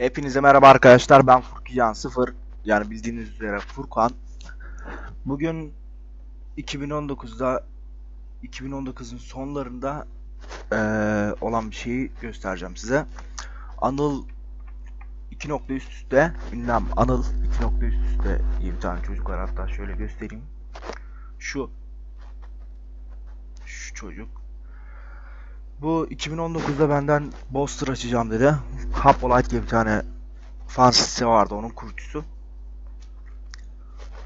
Hepinize merhaba arkadaşlar. Ben Furkan 0. Yani bildiğiniz üzere Furkan. Bugün 2019'da 2019'un sonlarında eee, olan bir şeyi göstereceğim size. Anıl 2 nokta üst üste ünlem Anıl 2 nokta üst üste bir tane çocuk var hatta şöyle göstereyim. Şu şu çocuk bu 2019'da benden Boster açacağım dedi. Hapolite diye bir tane fan sitesi vardı onun kurucusu.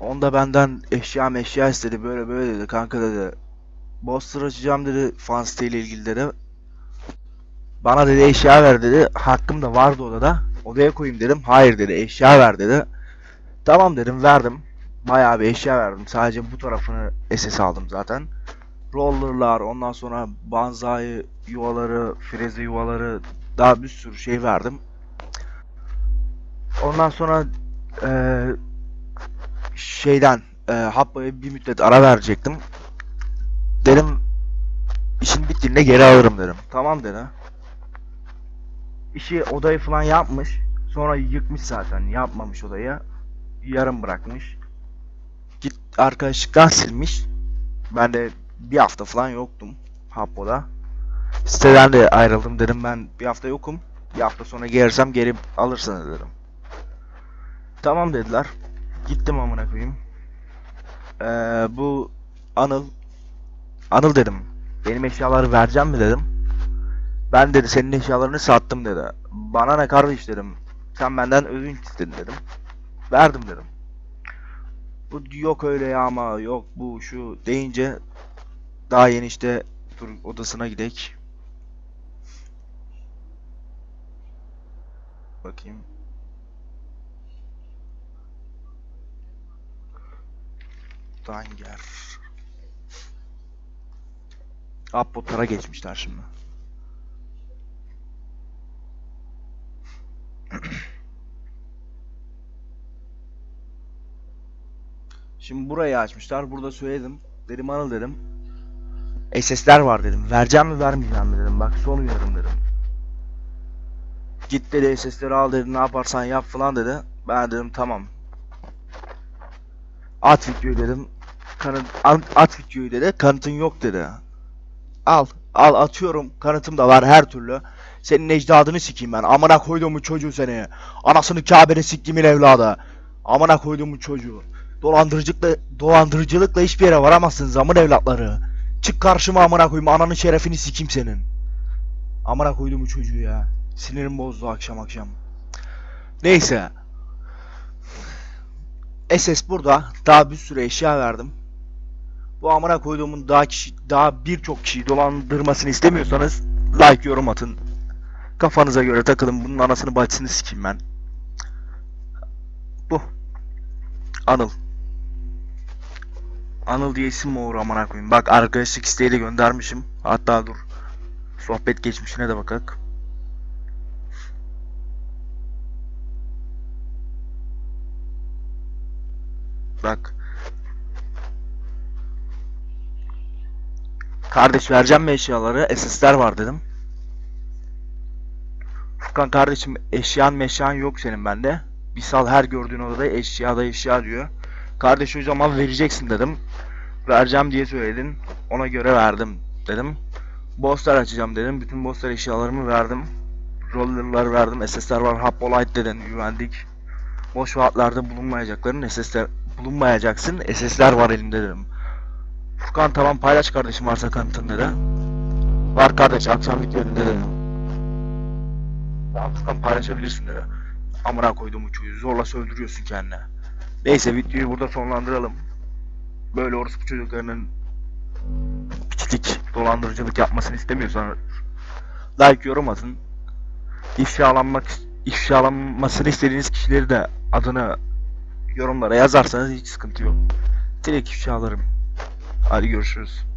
Onda benden eşya meşya istedi böyle böyle dedi kanka dedi. Boster açacağım dedi fan siteyle ilgili dedi. Bana dedi eşya ver dedi. Hakkım da vardı odada. Odaya koyayım dedim. Hayır dedi eşya ver dedi. Tamam dedim verdim. Bayağı bir eşya verdim. Sadece bu tarafını SS aldım zaten rollerlar, ondan sonra banzai yuvaları, freze yuvaları daha bir sürü şey verdim. Ondan sonra eee, şeyden eee Habba'ya bir müddet ara verecektim. Dedim işin bittiğinde geri alırım dedim. Tamam dedi. İşi odayı falan yapmış. Sonra yıkmış zaten. Yapmamış odayı. Yarım bırakmış. Git arkadaşlıktan silmiş. Ben de bir hafta falan yoktum Happo'da. Siteden de ayrıldım dedim ben bir hafta yokum. Bir hafta sonra gelirsem geri alırsınız dedim. Tamam dediler. Gittim amına koyayım. Ee, bu Anıl Anıl dedim. Benim eşyaları vereceğim mi dedim. Ben dedi senin eşyalarını sattım dedi. Bana ne kardeş dedim. Sen benden ödünç istedin dedim. Verdim dedim. Bu yok öyle ya ama yok bu şu deyince daha yeni işte dur odasına gidek. Bakayım. Danger. Appotlara geçmişler şimdi. Şimdi burayı açmışlar. Burada söyledim. Dedim Anıl dedim. SS'ler var dedim. Vereceğim mi vermeyeceğim mi dedim. Bak son uyarım dedim. Git dedi SS'leri al dedi. Ne yaparsan yap falan dedi. Ben dedim tamam. At videoyu dedim. Kanıt, at, at videoyu dedi. Kanıtın yok dedi. Al. Al atıyorum. Kanıtım da var her türlü. Senin ecdadını sikeyim ben. Amına koyduğumu çocuğu seni. Anasını Kabe'ne siktimin evladı. Amına koyduğumu çocuğu. Dolandırıcılıkla, dolandırıcılıkla hiçbir yere varamazsın zamın evlatları. Çık karşıma amına koyayım ananın şerefini sikeyim senin. Amına koydum bu çocuğu ya. Sinirim bozdu akşam akşam. Neyse. SS burada. Daha bir sürü eşya verdim. Bu amına koyduğumun daha kişi, daha birçok kişiyi dolandırmasını istemiyorsanız like yorum atın. Kafanıza göre takılın. Bunun anasını bacısını sikeyim ben. Bu. Anıl. Anıl diye isim mi olur amına koyayım. Bak arkadaşlık isteği de göndermişim. Hatta dur. Sohbet geçmişine de bakak. Bak. Kardeş vereceğim mi eşyaları? SS'ler var dedim. Furkan kardeşim eşyan meşyan yok senin bende. Bir sal her gördüğün odada eşya da eşya diyor. Kardeş o zaman vereceksin dedim. Vereceğim diye söyledin. Ona göre verdim dedim. Bosslar açacağım dedim. Bütün bosslar eşyalarımı verdim. Roller'lar verdim. SS'ler var. Hapolite dedin. Güvendik. Boş vaatlarda bulunmayacakların SS'ler bulunmayacaksın. SS'ler var elimde dedim. Furkan tamam paylaş kardeşim varsa kanıtın dedi. Var kardeş akşam video önünde dedim. Tamam Furkan paylaşabilirsin dedi. Amına koydum bu çocuğu zorla söldürüyorsun kendine. Neyse videoyu burada sonlandıralım. Böyle orospu çocuklarının piçlik, dolandırıcılık yapmasını istemiyorsan like yorum atın. İfşalanmak ifşalanmasını istediğiniz kişileri de adını yorumlara yazarsanız hiç sıkıntı yok. Direkt ifşalarım. Hadi görüşürüz.